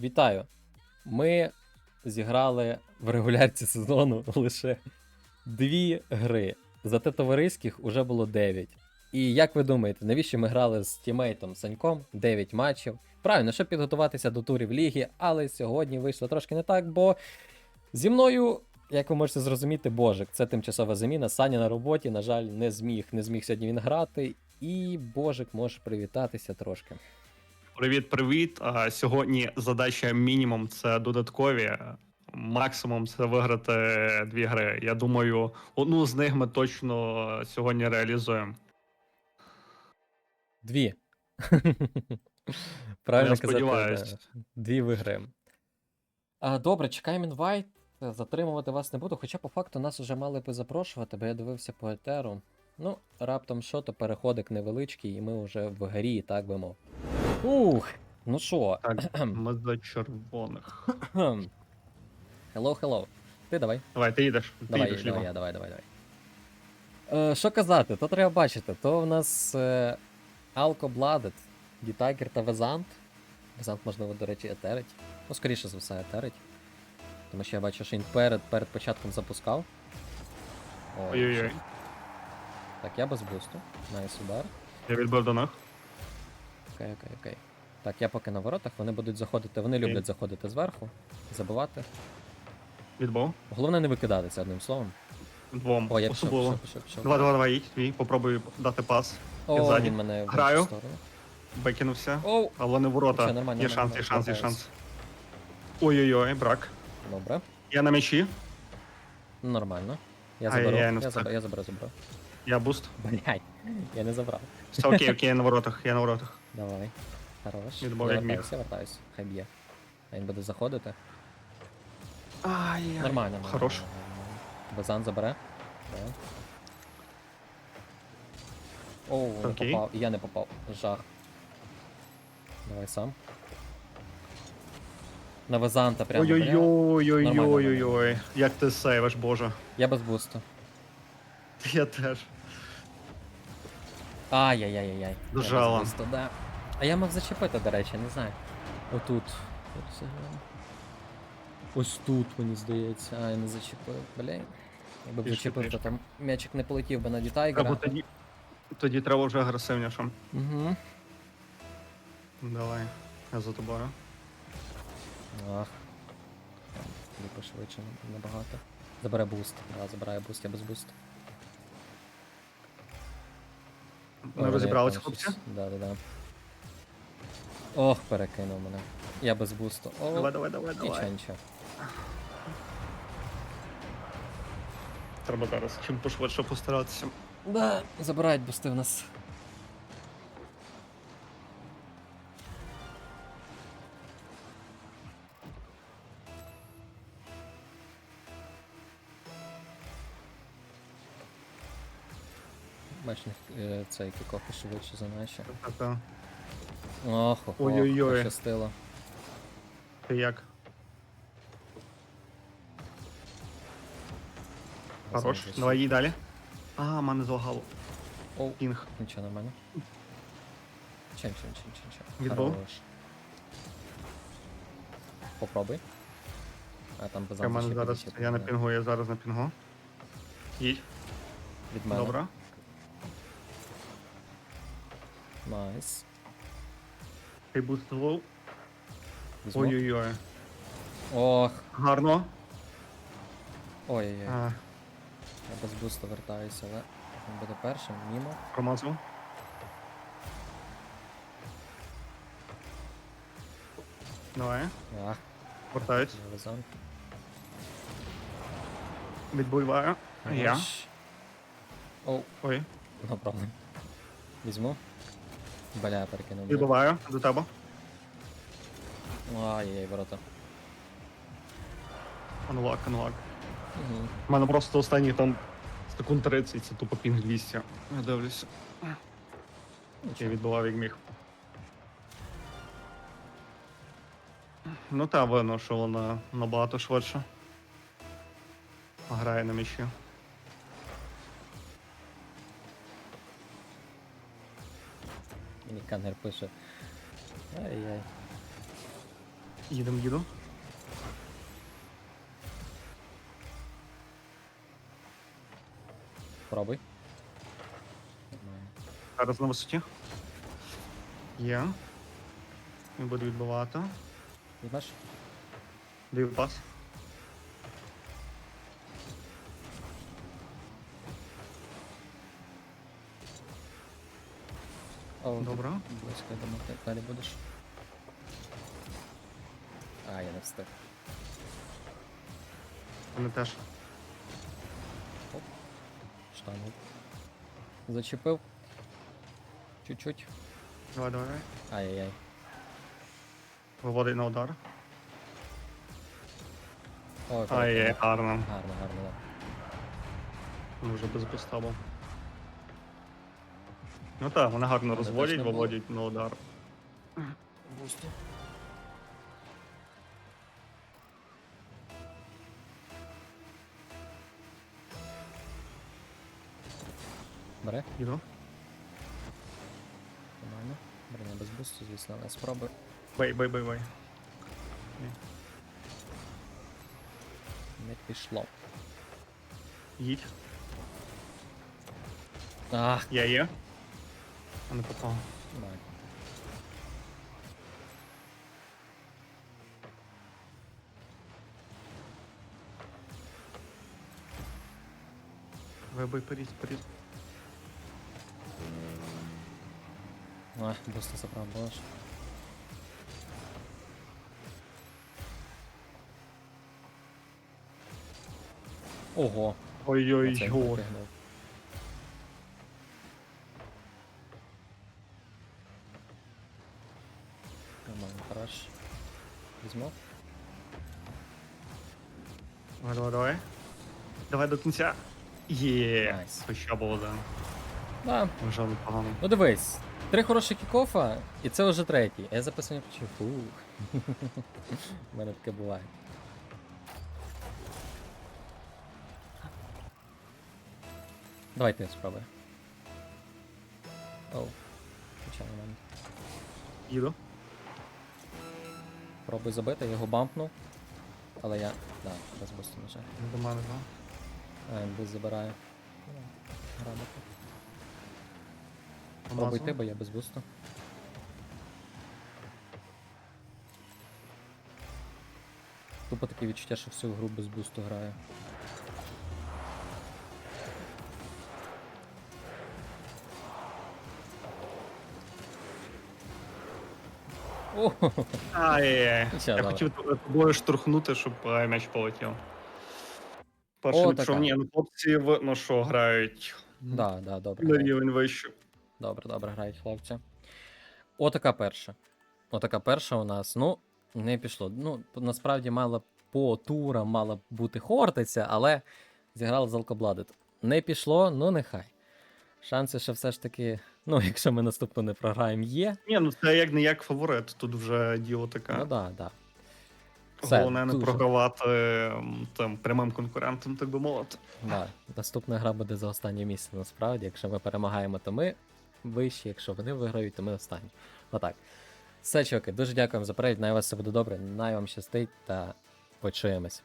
Вітаю! Ми зіграли в регулярці сезону лише дві гри. Зате товариських уже було 9. І як ви думаєте, навіщо ми грали з тімейтом Саньком 9 матчів? Правильно, щоб підготуватися до турів ліги, але сьогодні вийшло трошки не так, бо зі мною, як ви можете зрозуміти, Божик, це тимчасова заміна. Саня на роботі, на жаль, не зміг. Не зміг сьогодні він грати. І Божик може привітатися трошки. Привіт, привіт. А, Сьогодні задача мінімум це додаткові. Максимум це виграти дві гри. Я думаю, одну з них ми точно сьогодні реалізуємо. Дві. Правильно Я казати, да. Дві виграємо. А, добре, чекаємо інвайт. Затримувати вас не буду, хоча по факту нас вже мали би запрошувати, бо я дивився по етеру. Ну, раптом що, то переходик невеличкий, і ми вже в грі, так би мов. Ух, ну що, Так, ми за червоних. hello, hello. Ти давай. Давай, ти їдеш. Ти Давай, їдеш давай, я, давай, давай, давай. Е, що казати, то треба бачити. То в нас е, Alco Blooded, Дітайгер та Везант. Везант, можливо, до речі, етерить. Ну, скоріше за все, етерить. Тому що я бачу, що він перед, перед початком запускав. Ой-ой-ой. Так, я без бусту. Найс удар. Я відбив до них. Окей, окей, окей. Так, я поки на воротах, вони будуть заходити. Вони Окей. люблять заходити зверху, забивати. Відбив. Головне не викидатися одним словом. Двом. О, я пішов, Особливо. пішов, пішов, пішов. Давай, давай, давай, їдь. Твій. Попробуй дати пас. О, ззаді. він мене в Граю. іншу сторону. Викинувся. Оу, Але не ворота. Нічого, нормально, є шанс, нормально, є шанс, є шанс. Ой-ой-ой, брак. добре. Я на м'ячі. Ну, Нормально. Я Ай, заберу. я Я, не я, встиг. заберу, я заберу, заберу. Я буст. Блять, я не забрав. Все окей, окей, я на воротах, я на воротах. Давай. Хорош. Я як міг. вертаюсь, я вертаюсь. Хай б'є. А він буде заходити. Ай, Нормально. нормально, Хорош. Базан забере. Так. Оу, не Окей. попав. Я не попав. Жах. Давай сам. На Вазанта прямо. прямо. Ой-ой-ой-ой-ой-ой. Як ти сейвиш, боже. Я без бусту. Я теж. Ай-яй-яй-яй. Дожала. Я без бусту, да. А я мав зачепити, до речі, не знаю. Отут. От. Ось тут, мені здається. А, я не зачепив. Блін. Якби б зачепив, то там м'ячик не полетів би на дітайгера. Або тоді. Тоді треба вже агресивніше. Угу. Давай. Я за тобою. Ах. Там пошвидше набагато. Забере буст. Да, забирає буст, я без буст. Ми розібрались, хлопці. Да, да, да. Ох, перекинув мене. Я без бусту. О, Давай, давай, давай, давай. нічого. Треба зараз чим пошвидше постаратися. Да, забирають бусти в нас. Бачиш, е, цей кікофи швидше за наші. Та-та. Ох, ох, Ой-ой-ой. пощастило. Ти як? Хорош. Давай їй далі. А, мене залагало. Оу, Пінг. нічого нормально. Чим, чим, чим, чим, чим. Відбув? Хорош. Попробуй. А там без Я, мене зараз, я на пінгу, я зараз на пінгу. Їдь. Від мене. Добре. Найс. Ти бустував. Візьму. Ой-ой-ой. Ох. Гарно. Ой-ой-ой. А, Я без бусту вертаюся, але він буде першим, мімо. промазав. Давай. Ах, Вертаюсь. везон. Відбиваю. Я. Оу, Ой. problem. Візьму. Бля, перекинув. мене. Відбиваю. До тебе. Ай-яй, ворота. Анлак, анлак. Угу. У мене просто останні там секунд 30, це тупо пінг 200. Я дивлюся. Я відбивав як міг. Ну та видно, що вона набагато швидше. Грає на м'ячі. Мені канер пише. Ай-яй. Їдем, їду. Пробуй. Зараз на висоті. Є. Він буде відбивати. Візьмеш? Даю пас. О, Добре. Близько, я думав, ти далі будеш. А, я не встиг. Вони теж. Штангу. Зачепив. Чуть-чуть. Давай, давай. Ай-яй-яй. Виводить на удар. Ой, А, є, гарно. Гарно, гарно, да. Вже без буста був. Ну так, вони гарно Але розводять, було. виводять на удар. Бусту. Бере, Їду. нормально. Броня без бусту, звісно, але спробуй. Бей, бей, бей, бей. Не пішло. Їдь. Ах, Я є. А не попав. давай. Вибий, поріз, поріз. Ах, бусту забрав, боже. Ого, оце він Ой-ой-ой. Хорош. Візьму. Давай, давай, давай. Давай до кінця. Є. Найс. Хоча був один. Да. Вже непогано. Ну дивись, три хороші кікофа, і це вже третій. Я записання почав. Фух. У мене таке буває. Давай ти спробуй. Оу. Почав на мене. Їду. Пробуй забити, я його бампнув. Але я. Да, на. Не до мене, да? А, він буст забирає. Грамотно. Пробуй ти, бо я без бусту. Тупо таке відчуття, що всю гру без бусту граю. Ай-яй-яй. Я добре. хотів тобою штурхнути, щоб е, м'яч полетів. Перший О, пішов. така. Ні, ну хлопці, в- ну що, грають да, да, добре. на грають. рівень вище. Добре, добре грають хлопці. Отака перша. Отака перша у нас. Ну, не пішло. Ну, насправді мала по турам мала б бути Хортиця, але зіграли з Алкобладет. Не пішло, ну нехай. Шанси, що все ж таки, ну, якщо ми наступно не програємо, є. Ні, ну це як не як фаворит, тут вже діло таке. Ну да, да. Все, Головне не дуже. програвати там прямим конкурентам, так би мовити. Да. Наступна гра буде за останнє місце, насправді. Якщо ми перемагаємо, то ми вищі, якщо вони виграють, то ми останні. Отак. Все, чуваки, дуже дякуємо за перегляд. Най вас все буде добре, най вам щастить та почуємось.